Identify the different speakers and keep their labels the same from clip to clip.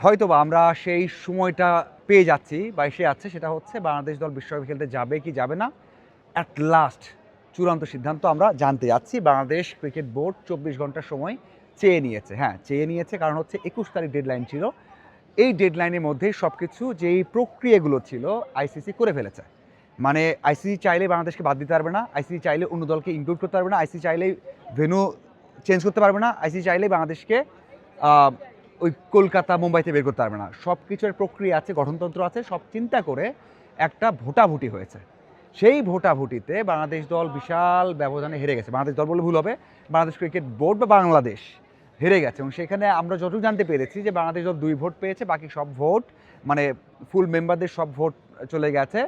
Speaker 1: হয়তো বা আমরা সেই সময়টা পেয়ে যাচ্ছি বা এসে যাচ্ছে সেটা হচ্ছে বাংলাদেশ দল বিশ্বকাপ খেলতে যাবে কি যাবে না অ্যাট লাস্ট চূড়ান্ত সিদ্ধান্ত আমরা জানতে যাচ্ছি। বাংলাদেশ ক্রিকেট বোর্ড চব্বিশ ঘণ্টার সময় চেয়ে নিয়েছে হ্যাঁ চেয়ে নিয়েছে কারণ হচ্ছে একুশ তারিখ ডেডলাইন ছিল। এই ডেডলাইনের মধ্যেই সব কিছু যেই প্রক্রিয়াগুলো ছিল আইসিসি করে ফেলেছে। মানে আইসিসি চাইলে বাংলাদেশকে বাদ দিতে পারবে না আইসিসি চাইলে অন্য দলকে ইনক্লুড করতে পারবে না আইসিসি চাইলে ভেনু চেঞ্জ করতে পারবে না আইসিসি চাইলে বাংলাদেশকে ওই কলকাতা, মুম্বাইতে বের করতে পারবে না। সব কিছুর প্রক্রিয়া আছে, গঠনতন্ত্র আছে, সব চিন্তা করে একটা ভোটাভুটি হয়েছে। সেই ভোটাভুটিতে বাংলাদেশ দল বিশাল ব্যবধানে হেরে গেছে। বাংলাদেশ দল বলে ভুল হবে, বাংলাদেশ ক্রিকেট বোর্ড বা বাংলাদেশ হেরে গেছে। এবং সেখানে আমরা যতটুকু জানতে পেরেছি যে বাংলাদেশ দল দুই ভোট পেয়েছে, বাকি সব ভোট মানে ফুল মেম্বারদের সব ভোট চলে গেছে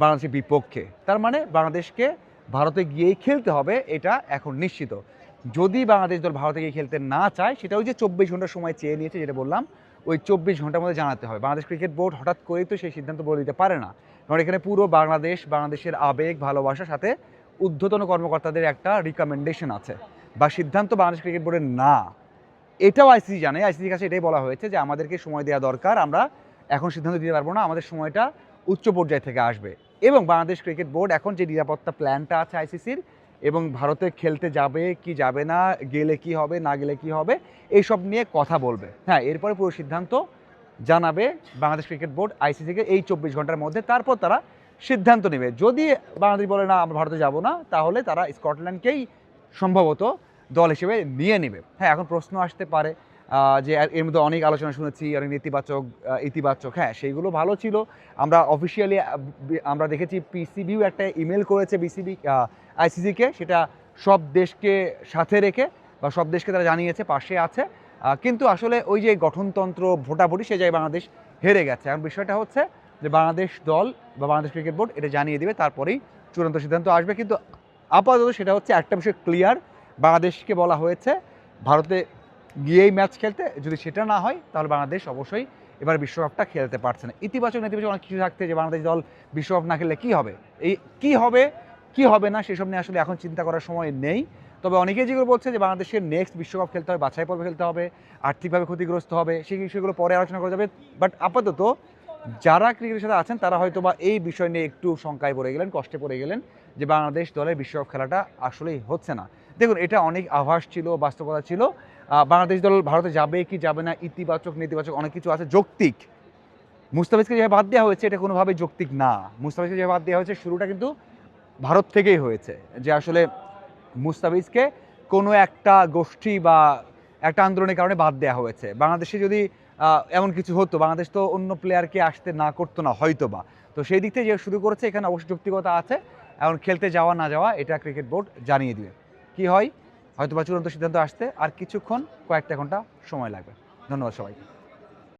Speaker 1: বাংলাদেশের বিপক্ষে। তার মানে বাংলাদেশকে ভারতে গিয়েই খেলতে হবে, এটা এখন নিশ্চিত। যদি বাংলাদেশ দল ভারতে গিয়ে খেলতে না চায়, সেটা ওই যে চব্বিশ ঘণ্টার সময় চেয়ে নিয়েছে যেটা বললাম, ওই চব্বিশ ঘণ্টার মধ্যে জানাতে হবে। বাংলাদেশ ক্রিকেট বোর্ড হঠাৎ করেই তো সেই সিদ্ধান্ত বলে দিতে পারে না। কারণ এখানে পুরো বাংলাদেশ, বাংলাদেশের আবেগ, ভালোবাসার সাথে ঊর্ধ্বতন কর্মকর্তাদের একটা রিকমেন্ডেশন আছে। বা সিদ্ধান্ত বাংলাদেশ ক্রিকেট বোর্ডের না। এটাও আইসিসি জানে। আইসিসির কাছে এটাই বলা হয়েছে যে আমাদেরকে সময় দেওয়া দরকার, আমরা এখন সিদ্ধান্ত দিতে পারব না, আমাদের সময়টা উচ্চ পর্যায় থেকে আসবে। এবং বাংলাদেশ ক্রিকেট বোর্ড এখন যে নিরাপত্তা প্ল্যানটা আছে আইসিসির এবং ভারতে খেলতে যাবে কি যাবে না, গেলে কি হবে, না গেলে কি হবে, এইসব নিয়ে কথা বলবে। হ্যাঁ এরপরে পুরো সিদ্ধান্ত জানাবে বাংলাদেশ ক্রিকেট বোর্ড আইসিসিকে এই চব্বিশ ঘণ্টার মধ্যে। তারপর তারা সিদ্ধান্ত নেবে। যদি বাংলাদেশ বলে, না, আমরা ভারতে যাব না, তাহলে তারা স্কটল্যান্ডকেই সম্ভবত দল হিসেবে নিয়ে নেবে। হ্যাঁ এখন প্রশ্ন আসতে পারে যে এর- মধ্যে অনেক আলোচনা শুনেছি, অনেক নেতিবাচক ইতিবাচক। হ্যাঁ সেইগুলো ভালো ছিল। আমরা অফিসিয়ালি আমরা দেখেছি পিসিবিও একটা ইমেল করেছে বিসিবি আইসিসিকে সেটা সব দেশকে সাথে রেখে বা সব দেশকে তারা জানিয়েছে, পাশে আছে। কিন্তু আসলে ওই যে গঠনতন্ত্র, ভোটাভুটি, সে জায়গায় বাংলাদেশ হেরে গেছে। এখন বিষয়টা হচ্ছে যে বাংলাদেশ দল বা বাংলাদেশ ক্রিকেট বোর্ড এটা জানিয়ে দেবে, তারপরেই চূড়ান্ত সিদ্ধান্ত আসবে। কিন্তু আপাতত সেটা হচ্ছে একটা বিষয় ক্লিয়ার বাংলাদেশকে বলা হয়েছে, ভারতে গিয়েই ম্যাচ খেলতে, যদি সেটা না হয়, তাহলে বাংলাদেশ অবশ্যই এবার বিশ্বকাপটা খেলতে পারছে না। ইতিবাচক, নেতিবাচক অনেক কিছু থাকতে যে বাংলাদেশ দল বিশ্বকাপ না খেললে কী হবে? এই কী হবে কী হবে না, সেসব নিয়ে আসলে এখন চিন্তা করার সময় নেই। তবে অনেকেই যেগুলো বলছে যে বাংলাদেশের নেক্সট বিশ্বকাপ খেলতে হবে, বাছাই পর্বে খেলতে হবে, আর্থিকভাবে ক্ষতিগ্রস্ত হবে, সেই বিষয়গুলো পরে আলোচনা করা যাবে। বাট আপাতত যারা ক্রিকেটের সাথে আছেন, তারা হয়তো বা এই বিষয় নিয়ে একটু শঙ্কায় পড়ে গেলেন, কষ্টে পড়ে গেলেন যে বাংলাদেশ দলের বিশ্বকাপ খেলাটা আসলেই হচ্ছে না। দেখুন, এটা অনেক আভাস ছিল, বাস্তবতা ছিল বাংলাদেশ দল ভারতে যাবে কি যাবে না, ইতিবাচক, নেতিবাচক অনেক কিছু আছে। যৌক্তিক। মুস্তাফিজকে যেভাবে বাদ দেওয়া হয়েছে, এটা কোনোভাবে যৌক্তিক না। মুস্তাফিজকে যেভাবে বাদ দেওয়া হয়েছে, শুরুটা কিন্তু ভারত থেকেই হয়েছে। যে আসলে মুস্তাফিজকে কোনো একটা গোষ্ঠী বা একটা আন্দোলনের কারণে বাদ দেওয়া হয়েছে। বাংলাদেশে যদি এমন কিছু হতো, বাংলাদেশ তো অন্য প্লেয়ারকে আসতে না করতো না হয়তো বা তো সেই দিক থেকে যে শুরু করেছে, এখানে অবশ্য যৌক্তিকতা আছে। এখন খেলতে যাওয়া, না যাওয়া, এটা ক্রিকেট বোর্ড জানিয়ে দিবে। কি হয়? হয়তো বা চূড়ান্ত সিদ্ধান্ত আসতে আর কিছুক্ষণ কয়েকটা ঘণ্টা সময় লাগবে। ধন্যবাদ সবাইকে।